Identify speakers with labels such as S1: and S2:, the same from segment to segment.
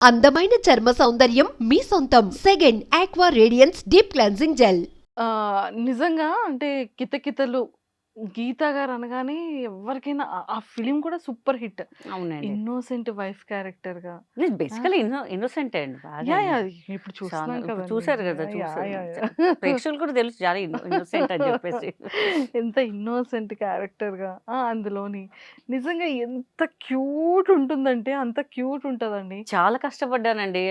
S1: అందమైన చర్మ సౌందర్యం మీ సొంతం. Second aqua radiance deep cleansing gel
S2: నిజంగా అంటే 'కితకితలు' గీత గారు అనగానే ఎవరికైనా ఆ ఆ ఫిల్మ్ కూడా సూపర్ హిట్.
S3: అవునండి.
S2: ఇన్నోసెంట్ వైఫ్ ఆ!
S3: బేసికల్లీ ఇన్నో ఇన్నోసెంటే అండి బాగా.
S2: ఇప్పుడు
S3: చాలా
S2: చూస్తున్నాం
S3: ఇప్పుడు
S2: కదండీ.
S3: చూసారు కదా! ప్రేక్షకులకు కూడా తెలుసు చాలా ఇన్నో ఇన్నోసెంట్ అని చెప్పేసి.
S2: ఎంత ఇన్నోసెంట్ క్యారెక్టర్‌గా ఆ! అందులోని నిజంగా ఎంత క్యూట్ ఉంటుందంటే అంత క్యూట్ ఉంటదండి.
S3: చాలా కష్టపడ్డానండి.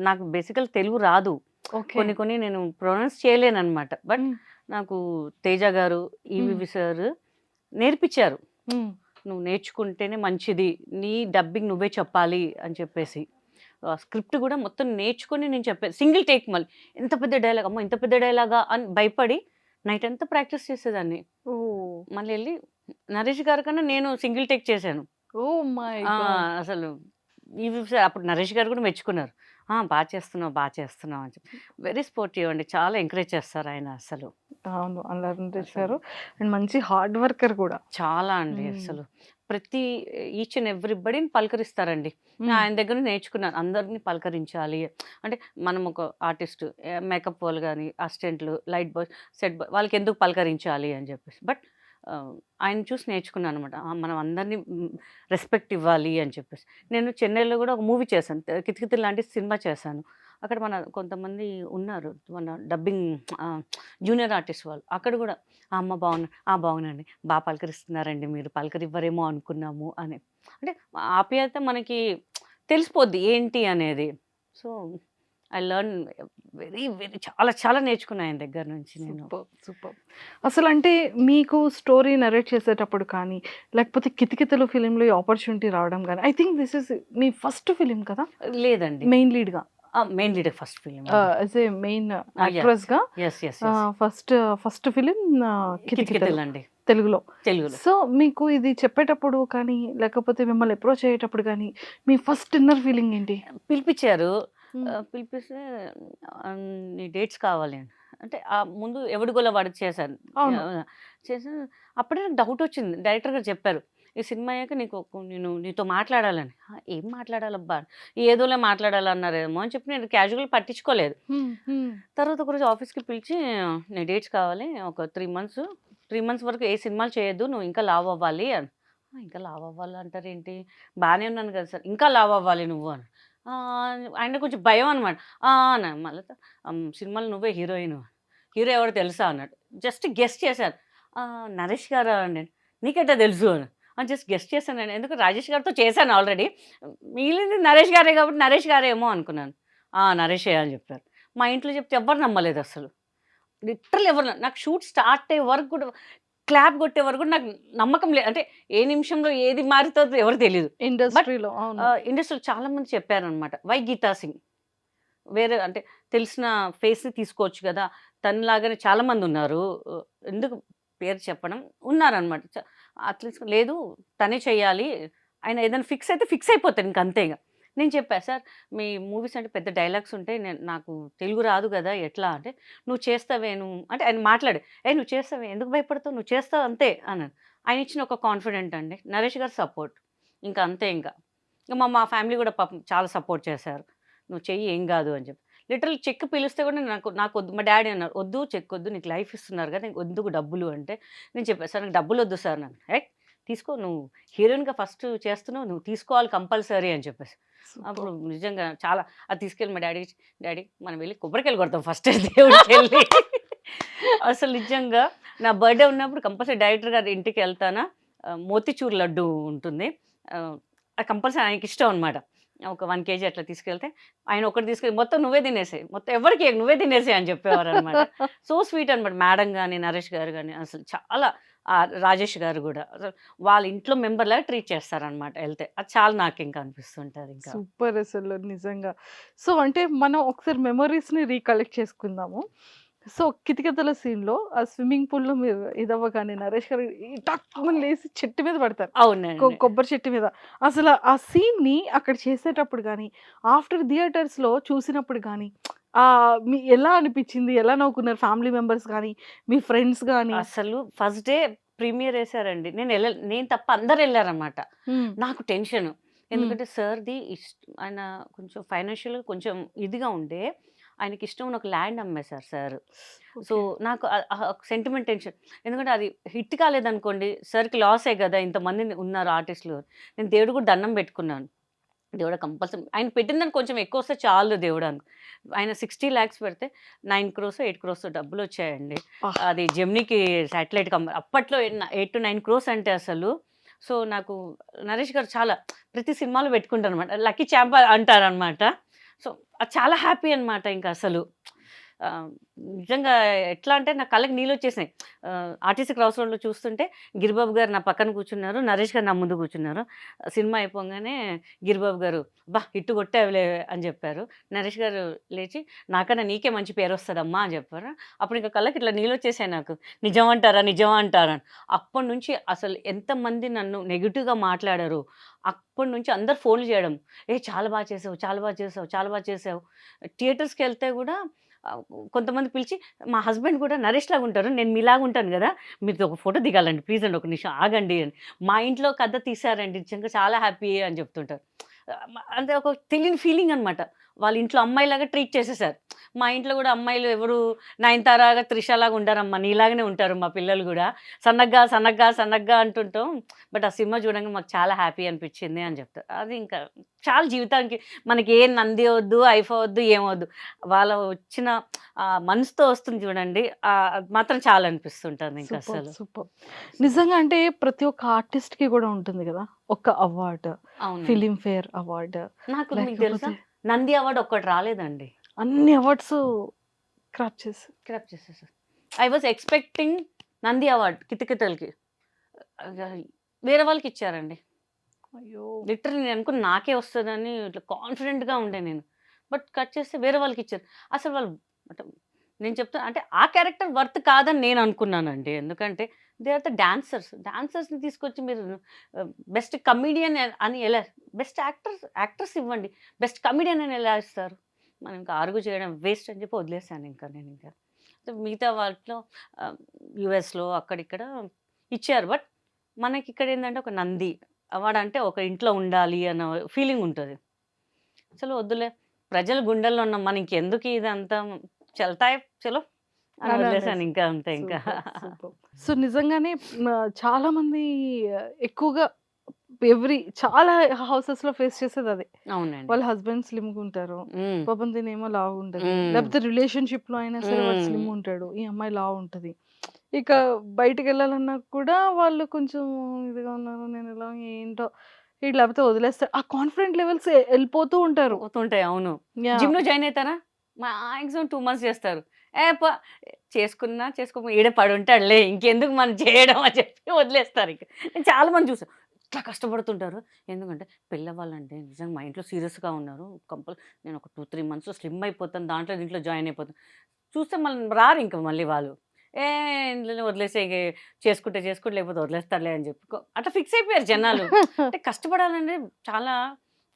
S3: నాకు బేసికల్ తెలుగు రాదు.
S2: ఓకే.
S3: కొన్ని కొన్ని నేను ప్రొనౌన్స్ చేయలేననమాట. బట్
S2: హ్మ్.
S3: నాకు తేజ గారు. ఈవీవి సార్ నేర్పించారు. నువ్వు నేర్చుకుంటేనే మంచిది. నీ డబ్బింగ్ నువ్వే చెప్పాలి అని చెప్పేసి. ఆ స్క్రిప్ట్ కూడా మొత్తం నేర్చుకొని నేను చెప్పాను. సింగిల్ టేక్ మళ్ళీ. ఎంత పెద్ద డైలాగ్ అమ్మో! ఇంత పెద్ద డైలాగా అని భయపడి నైట్ అంతా ప్రాక్టీస్ చేసేదాన్ని. మళ్ళీ ఎళ్ళి నరేష్ గారి కన్నా నేను సింగిల్ టేక్ చేశాను. అసలు సార్ అప్పుడు నరేష్ గారు కూడా మెచ్చుకున్నారు. ఆ! బా చేస్తున్నావు, బా చేస్తున్నావు అని చెప్పి. వెరీ స్పోర్టివ్ అండి. చాలా ఎంకరేజ్ చేస్తారు ఆయన అసలు.
S2: అవును.
S3: అసలు.
S2: గారు అండ్ మంచి హార్డ్ వర్కర్ కూడా.
S3: చాలా అండి. అసలు. ప్రతి ఈచ్ అండ్ ఎవ్రీబడీని పలకరిస్తారండి. ఆయన దగ్గర నేర్చుకున్నాను. అందరిని పలకరించాలి. అంటే మనం ఒక ఆర్టిస్ట్ మేకప్ వాళ్ళు గాని, అసిస్టెంట్లు, లైట్ బాయ్, సెట్ బాయ్ వాళ్ళకి ఎందుకు పలకరించాలి అని చెప్పేసి. బట్ ఆయన చూసి నేర్చుకున్నాను అనమాట మనం అందరిని రెస్పెక్ట్ ఇవ్వాలి అని చెప్పేసి. నేను చెన్నైలో కూడా ఒక మూవీ చేశాను. కితికితి లాంటి సినిమా చేశాను. అక్కడ మన కొంతమంది ఉన్నారు. మన డబ్బింగ్ జూనియర్ ఆర్టిస్ట్ వాళ్ళు. అక్కడ కూడా ఆ! అమ్మ బాగున్నా ఆ! బాగున్నానండి. బాగా పలకరిస్తున్నారండి మీరు. పలకరివ్వరేమో అనుకున్నాము అని. అంటే ఆప్యాయత మనకి తెలిసిపోద్ది ఏంటి అనేది. So, I learn very very చాలా చాలా నేర్చుకున్నా ఆయన దగ్గర నుంచి నేను.
S2: సూపర్. సూపర్. అసలంటే మీకు స్టోరీ నరేట్ చేసేటప్పుడు కానీ, లేకపోతే 'కితకితలు' ఫిల్మ్‌లో ఈ ఆపర్చునిటీ రావడం గాని, ఐ థింక్ దిస్ ఈస్ మీ ఫస్ట్ ఫిల్మ్ కదా?
S3: లేదండి.
S2: మెయిన్ లీడ్‌గా.
S3: మెయిన్ లీడే ఫస్ట్ అండి.
S2: As a main.
S3: Yes.
S2: Ah, first first ah, 'Kithakithalu'
S3: కితకితలండి.
S2: తెలుగులో.
S3: తెలుగులో.
S2: సో, మీకు ఇది చెప్పేటప్పుడు కానీ, లేకపోతే మిమ్మల్ని అప్రోచ్ అయ్యేటప్పుడు గానీ, మీ ఫస్ట్ ఇన్నర్ ఫీలింగ్ ఏంటి?
S3: పిలిపిచ్చారు. పిలిపిస్తే నీ డేట్స్ కావాలి అని. అంటే ఆహ్, ముందు ఎవడి గోల వాడిది చేశాను. చేసి అప్పుడే నాకు డౌట్ వచ్చింది. డైరెక్టర్ గారు చెప్పారు. ఈ సినిమా అయ్యాక నీకు నేను నీతో మాట్లాడాలని. ఆ! ఏం మాట్లాడాలబ్బా! ఏదోలే మాట్లాడాలన్నారేమో అని చెప్పి నేను క్యాజువల్‌గా పట్టించుకోలేదు. తర్వాత ఒకరోజు ఆఫీస్‌కి పిలిచి నీ డేట్స్ కావాలి. ఒక 3 మంత్స్ 3 మంత్స్ వరకు ఏ సినిమాలు చేయొద్దు. నువ్వు ఇంకా లావు అవ్వాలి అని. ఆ! ఇంకా లావు అవ్వాలి అంటారేంటి? బానే ఉన్నాను కదా సార్. ఇంకా లావు అవ్వాలి నువ్వు అని. ఆయన కొంచెం భయం అనమాట. మళ్ళీ సినిమాలు సినిమాలో నువ్వే హీరోయిన్. హీరో ఎవరు తెలుసా అన్నాడు. జస్ట్ గెస్ట్ చేశాను. నరేష్ గారా అండి. నీకైతే తెలుసు అని. ఆ! జస్ట్ గెస్ చేశానండి. ఎందుకు రాజేష్ గారితో చేశాను ఆల్రెడీ. మిగిలింది నరేష్ గారే కాబట్టి నరేష్ గారేమో అనుకున్నాను. నరేషే అని చెప్పారు. మా ఇంట్లో చెప్తే ఎవ్వరు నమ్మలేదు అసలు. లిటరల్ ఎవరు నాకు షూట్ స్టార్ట్ అయ్యే వరకు కూడా క్లాప్ కొట్టే వరకు నాకు నమ్మకం లేదు. అంటే ఏ నిమిషంలో ఏది మారుతుందో ఎవరు. బట్
S2: ఇండస్ట్రీలో.
S3: ఇండస్ట్రీలో చాలా మంది చెప్పారనమాట. వై గీతా సింగ్? వేరే అంటే తెలిసిన ఫేస్‌ని తీసుకోవచ్చు కదా! తనలాగానే చాలా మందున్నారు. ఆహ్, ఎందుకు పేరు చెప్పడం ఉన్నారనమాట. చ అట్లీస్ట్ లేదు తనే చెయ్యాలి. ఆయన ఏదైనా ఫిక్స్ అయితే ఫిక్స్ అయిపోతాడు ఇంక అంతే ఇగ. నేను చెప్పా సార్ మీ మూవీస్ అంటే పెద్ద డైలాగ్స్ ఉంటాయి. నేను నాకు తెలుగు రాదు కదా ఎట్లా అంటే నువ్వు చేస్తావేను నువ్వు అంటే ఆయన మాట్లాడు. ఏ నువ్వు చేస్తావే ఎందుకు భయపడతావు? నువ్వు చేస్తావు అంతే" అన్నాడు. ఆయన ఇచ్చిన ఒక కాన్ఫిడెంట్ అండి. నరేష్ గారు సపోర్ట్. ఇంకా అంతే ఇంకా ఇంక మా మా ఫ్యామిలీ కూడా పాపం చాలా సపోర్ట్ చేశారు. "నువ్వు చెయ్యి ఏం కాదు అని చెప్పి. లిటరల్ చెక్ పిలిస్తే కూడా నాకు నాకు వద్దు మా డాడీ అన్నారు. "వద్దు చెక్ వద్దు నీకు లైఫ్ ఇస్తున్నారు కదా! ఎందుకు డబ్బులు" అంటే నేను చెప్పాను సార్ నాకు డబ్బులు వద్దు సార్ నన్ను రైట్ తీసుకో నువ్వు హీరోయిన్‌గా ఫస్ట్ చేస్తున్నావు. నువ్వు తీసుకోవాలి కంపల్సరీ" అని చెప్పేసి. అప్పుడు. నిజంగా చాలా అది తీసుకెళ్ళి మా ఇచ్చి, "డ్యాడీ మనం వెళ్ళి కొబ్బరికాయలు కొడదాం ఫస్ట్ దేవుడికెళ్ళి." అసలు నిజంగా నా బర్త్‌డే ఉన్నప్పుడు కంపల్సరీ డైరెక్టర్ గారి ఇంటికెళ్తానా ఆహ్, మోతిచూర్ లడ్డు ఉంటుంది. కంపల్సరీ ఆయనకిష్టం అనమాట. ఒక 1 కేజీ అట్లా తీసుకెళ్తే ఆయన ఒకటి తీసుకెళ్ళి మొత్తం నువ్వే తినేసేయి. మొత్తం ఎవరికీ నువ్వే తినేసేయి అని చెప్పేవారనమాట. సో స్వీట్ అనమాట. మేడం గాని, నరేష్ గారు గాని అసలు చాలా రాజేష్ గారు అసలు వాళ్ళ ఇంట్లో మెంబర్‌లాగా ట్రీట్ చేస్తారనమాట ఎళ్తే. అది చాలా నాకింక అనిపిస్తుంటదింకా.
S2: సూపర్ అసలు నిజంగా. సో, అంటే మనం ఒకసారి మెమోరీస్‌ని రీకలెక్ట్ చేసుకుందాము. సో, 'కితకితల' సీన్‌లో ఆ స్విమ్మింగ్ పూల్‌లో మీరు ఇదవ్వగానే నరేష్ గారు ఈ టక్కుమని లేసి చెట్టు మీద పడతారు. కొ
S3: అవునండి.
S2: కొబ్బరి చెట్టు మీద. అసల ఆ సీన్‌ని అక్కడ చేసేటప్పుడు గాని, ఆఫ్టర్ థియేటర్స్‌లో చూసినప్పుడు గాని మీ ఎలా అనిపిచ్చింది? ఎలా నవ్వుకున్నారు ఫ్యామిలీ మెంబర్స్ గాని, మీ ఫ్రెండ్స్ గాని?
S3: అసలు ఫస్ట్ డే ప్రీమియర్ ఏసారండి. నేను ఎళ్ళ నేను తప్ప అందరెళ్ళారనమాట.
S2: హ్మ్.
S3: నాకు టెన్షను. ఎందుకంటే సార్ది ఇష్ట ఆయన కొంచెం ఫైనాన్షియల్గా కొంచెం ఇదిగా ఉండే ఆయనకి ఇష్టం ఉన్న ఒక ల్యాండ్ అమ్మేశారు సార్ సో నాకు సెంటిమెంట్ టెన్షన్ ఎందుకంటే అది హిట్ కాలేదనుకోండి సార్కి లాసే కదా ఇంతమంది ఉన్నారు ఆర్టిస్టులు నేను దేవుడు కూడా దండం పెట్టుకున్నాను దేవుడు కంపల్సరీ. ఆయన పెట్టిందని కొంచెం ఎక్కువ వస్తే చాలు దేవుడు అను. ఆయన సిక్స్టీ ల్యాక్స్ పెడితే నైన్ క్రోస్ ఎయిట్ క్రోస్ డబ్బులు వచ్చాయండి. అది జెమ్నీకి శాటిలైట్ కంపెనీ అప్పట్లో ఎయిట్ టు నైన్ క్రోస్ అంటే అసలు. సో నాకు నరేష్ గారు చాలా ప్రతి సినిమాలో పెట్టుకుంటారు అనమాట లక్కీ ఛాంప్ అంటారనమాట. సో అది చాలా హ్యాపీ అనమాట ఇంకా అసలు. నిజంగా ఎట్లా అంటే నా కళ్ళకి నీళ్ళు వచ్చేసినాయి. ఆర్టీసీ క్రాస్ రోడ్లో చూస్తుంటే గిరిబాబు గారు నా పక్కన కూర్చున్నారు నరేష్ గారు నా ముందు కూర్చున్నారు. సినిమా అయిపోగానే గిరిబాబు గారు బా ఇట్టు కొట్టావులే అని చెప్పారు. నరేష్ గారు లేచి నాకన్నా నీకే మంచి పేరు వస్తుందమ్మా అని చెప్పారు. అప్పుడు ఇంకా కళ్ళకి ఇట్లా నీళ్ళు వచ్చేసాయి నాకు. నిజం అంటారా? నిజం అంటారా? అని. అప్పటి నుంచి అసలు ఎంతమంది నన్ను నెగిటివ్గా మాట్లాడారు. అప్పటి నుంచి అందరు ఫోన్లు చేయడం. ఏ చాలా బాగా చేసావు చాలా బాగా చేసావు చాలా బాగా చేసావు. థియేటర్స్కి వెళ్తే కూడా కొంతమంది పిలిచి మా హస్బెండ్ కూడా నరేష్ లాగా ఉంటారు నేను మీలాగా ఉంటాను కదా మీరు ఒక ఫోటో దిగాలండి ప్లీజ్ అండి ఒక నిమిషం ఆగండి అని. మా ఇంట్లో కథ తీశారండి నిజంగా చాలా హ్యాపీ అని చెప్తుంటారు. అంటే ఒక తెలియని ఫీలింగ్ అనమాట వాళ్ళ ఇంట్లో అమ్మాయిలాగా ట్రీట్ చేసేసారు. మా ఇంట్లో కూడా అమ్మాయిలు ఎవరు నయనతారాగా త్రిషలాగా ఉండారమ్మా. నీలాగానే ఉంటారు మా పిల్లలు కూడా. సన్నగ్గా సన్నగ్గా సన్నగ్గా అంటుంటాం. బట్ ఆ సినిమా చూడంగా మాకు చాలా హ్యాపీ అనిపించింది అని చెప్తారు అది ఇంకా చాలా జీవితానికి మనకి ఏ నంది వద్దు ఐఫా వద్దు ఏమవద్దు వాళ్ళ వచ్చిన మనసుతో వస్తుంది చూడండి. మాత్రం చాలా అనిపిస్తుంటుంది ఇంకా
S2: సూపర్
S3: అసలు
S2: సూపర్. నిజంగా అంటే ప్రతి ఒక్క ఆర్టిస్ట్కి కూడా ఉంటుంది కదా ఒక అవార్డు ఫిలిం ఫేర్ అవార్డు
S3: నాకు మీకు తెలుసా? నంది అవార్డు ఒక్కటి రాలేదండి.
S2: అన్ని అవార్డ్స్ క్రాప్ చేసి.
S3: క్రాప్ చేసేసారు I was expecting Nandi award కితకితలకి. వేరే వాళ్ళకి ఇచ్చారండి.
S2: అయ్యో.
S3: లిటరల్ నేను అనుకుని నాకే వస్తుందని ఇట్లా కాన్ఫిడెంట్గా ఉండే నేను. బట్ కట్ చేస్తే వేరే వాళ్ళకి ఇచ్చారు. అసలు వాళ్ళు అంటే నేను చెప్తాను అంటే ఆ క్యారెక్టర్ వర్త్ కాదని నేను అనుకున్నానండి. ఎందుకంటే దే ఆర్ ద డాన్సర్స్. డాన్సర్స్ని తీసుకొచ్చి మీరు బెస్ట్ కమిడియన్ అని ఎలా బెస్ట్ యాక్టర్స్ యాక్టర్స్ ఇవ్వండి. బెస్ట్ కమిడియన్ అని ఎలా ఇస్తారు? మనం ఇంకా ఆరుగు చేయడం వేస్ట్ అని చెప్పి వదిలేసాను ఇంకా నేను ఇంకా. మిగతా వాటిలో యుఎస్లో అక్కడిక్కడ ఇచ్చారు. బట్ మనకి ఇక్కడ ఏంటంటే ఒక నంది వాడంటే ఒక ఇంట్లో ఉండాలి అన్న ఫీలింగ్ ఉంటుంది. అసలు వద్దులే ప్రజల గుండెల్లో ఉన్న మన ఇంకెందుకు ఇదంతా చల్తాయి చలో అని వదిలేసాను. ఇంకా అంతే ఇంకా.
S2: సో నిజంగానే చాలా మంది ఎక్కువగా ఎవ్రీ చాలా హౌసెస్లో ఫేస్ చేసేది అదే.
S3: అవునండి.
S2: వాళ్ళ హస్బెండ్ స్లిమ్ ఉంటారు. పాపం తినేమో లావు ఉంటది. లేకపోతే రిలేషన్షిప్లో అయినా సరే
S3: మ్మ్.
S2: స్లిమ్ ఉంటాడు. ఈ అమ్మాయి లావు ఉంటది. ఇక బయటికి వెళ్ళాలన్నా కూడా వాళ్ళు కొంచెం ఇదిగా ఉన్నారు. నేను ఎలా ఏంటో. ఇట్లా లేకపోతే వదిలేస్తారు. ఆ కాన్ఫిడెంట్ లెవెల్స్ వెళ్ళిపోతూ ఉంటారు.
S3: అవును. జిమ్లో జాయిన్ అవుతారా మా ఎగ్జామ్ టూ మంత్స్ చేస్తారు. ఏ పా చేసుకున్నా చేసుకో ఈడే పడి ఉంటాడులే ఇంకెందుకు మనం చేయడం అని చెప్పి వదిలేస్తారు ఇంక. నేను చాలా మంది చూసాను ఇట్లా కష్టపడుతుంటారు. ఎందుకంటే పిల్లవాళ్ళంటే నిజంగా మా ఇంట్లో సీరియస్గా ఉన్నారు. కంపల్ నేను ఒక టూ త్రీ మంత్స్ స్లిమ్ అయిపోతాను దాంట్లో దీంట్లో జాయిన్ అయిపోతాను. చూస్తే మళ్ళీ రారు ఇంకా మళ్ళీ వాళ్ళు. ఏ ఇంట్లో వదిలేసే చేసుకుంటే చేసుకుంటే లేకపోతే వదిలేస్తారులే అని చెప్పి అట్లా ఫిక్స్ అయిపోయారు జనాలు. అంటే కష్టపడాలంటే చాలా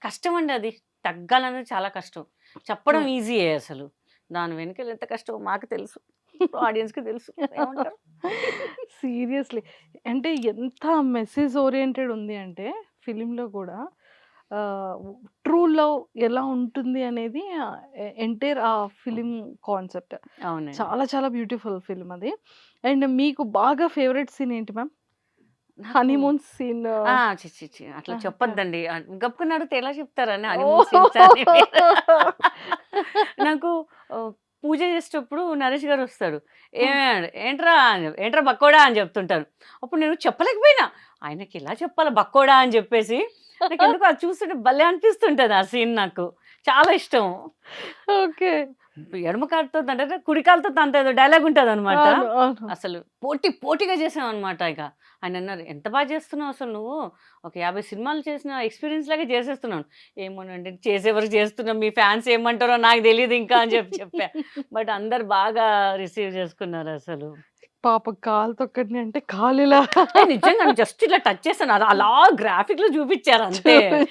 S3: కష్టం అండి అది. తగ్గాలనేది చాలా కష్టం. చెప్పడం ఈజీయే అసలు. దాని వెనుక ఎంత కష్టం మాకు తెలుసు. ఆడియన్స్కి తెలుసు.
S2: సీరియస్లీ. అంటే ఎంత మెసేజ్ ఓరియంటెడ్ ఉంది అంటే ఫిలింలో కూడా ట్రూ లవ్ ఎలా ఉంటుంది అనేది ఎంటైర్ ఆ ఫిలిం కాన్సెప్ట్. చాలా చాలా బ్యూటిఫుల్ ఫిల్మ్ అది. అండ్ మీకు బాగా ఫేవరెట్ సీన్ ఏంటి మ్యామ్? Honeymoon scene.
S3: ఆ, చి చి చి అట్లా చెప్పొద్దండి. గప్పుకుని అడిగితే ఎలా చెప్తారని మీరు. నాకు పూజ చేసేటప్పుడు నరేష్ గారు వస్తాడు ఏంట్రా ఏంట్రా బక్కోడా అని చెప్తుంటారు. అప్పుడు నేను చెప్పలేకపోయినా. ఆయనకి ఎలా చెప్పాలి బక్కోడా అని చెప్పేసి. నాకు ఎందుకు అది చూస్తుంటే భలే అనిపిస్తుంటుంది ఆ సీన్ నాకు. చాలా ఇష్టం.
S2: ఓకే.
S3: ఎడమ కాలుతో అంటే కుడి కాలుతో అంత ఏదో డైలాగ్ ఉంటుంది అనమాట అసలు పోటీ పోటీగా చేసాం అనమాట ఇక. ఆయన అన్నారు ఎంత బాగా చేస్తున్నావు అసలు నువ్వు? ఒక యాభై సినిమాలు చేసిన ఎక్స్పీరియన్స్ లాగా చేసేస్తున్నాను ఏమోనండి చేసేవరకు చేస్తున్నాం. మీ ఫ్యాన్స్ ఏమంటారో నాకు తెలియదు ఇంకా అని చెప్పి చెప్పా. బట్ అందరు బాగా రిసీవ్ చేసుకున్నారు అసలు.
S2: పాప కాలు తొక్కడిని అంటే కాలు ఇలా
S3: ఏ, నిజంగా జస్ట్ ఇట్లా టచ్ చేశాను. అలా- అలా గ్రాఫిక్లో చూపించారు అంతే.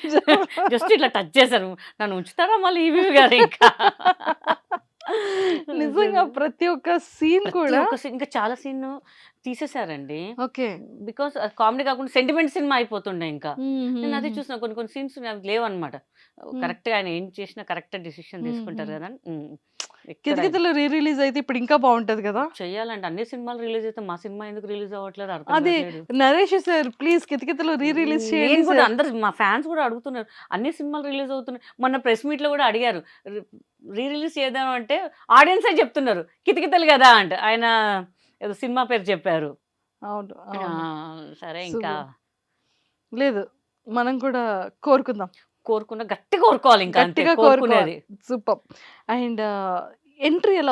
S3: జస్ట్ ఇట్లా టచ్ చేశారు. నన్ను ఉంచుతారా మళ్ళీ ఈవీ గారు ఇంకా?
S2: నిజంగా ప్రతి ఒక్క సీన్
S3: ప్రతి
S2: కూడా
S3: ఒక్క scene- ఇంకా చాలా సీన్ తీసేశారండి.
S2: ఓకే.
S3: బికాస్ కామెడీ కాకుండా సెంటిమెంట్ సినిమా అయిపోతుండే ఇంకా. నేను అదే చూసిన కొన్ని కొన్ని సీన్స్ అవి లేవన్నమాట. కరెక్ట్గా ఆయన ఏం చేసినా కరెక్ట్ డిసిషన్ తీసుకుంటారు. కదా ఉమ్.
S2: కితకితలు రీ రిలీజ్ అయితే ఇప్పుడు ఇంకా బాగుంటది కదా?
S3: చెయ్యాలంటే అన్ని సినిమాలు రిలీజ్ అయితే మా సినిమా ఎందుకు రిలీజ్ అవ్వట్లేదు? అర్థం
S2: అదే. Naresh sir please Kithakithalu re release చేయండి
S3: కూడా. అందరు మా ఫ్యాన్స్ కూడా అడుగుతున్నారు. అన్ని సినిమాలు రిలీజ్ అవుతున్నాయి. మొన్న ప్రెస్ మీట్లో కూడా అడిగారు. రీ రిలీజ్ చేద్దాం అంటే ఆడియన్స్ చెప్తున్నారు. కితకితలు కదా అంటే ఆయన ఏదో సినిమా పేరు చెప్పారు.
S2: అవును.
S3: సరే ఇంకా.
S2: లేదు మనం కూడా కోరుకుందాం.
S3: కోరుకున్న గట్టి కోరుకోవాలి ఇంకా
S2: గట్టిగా
S3: కోరుకునేది.
S2: సూపర్. అండ్ ఎంట్రీ ఎలా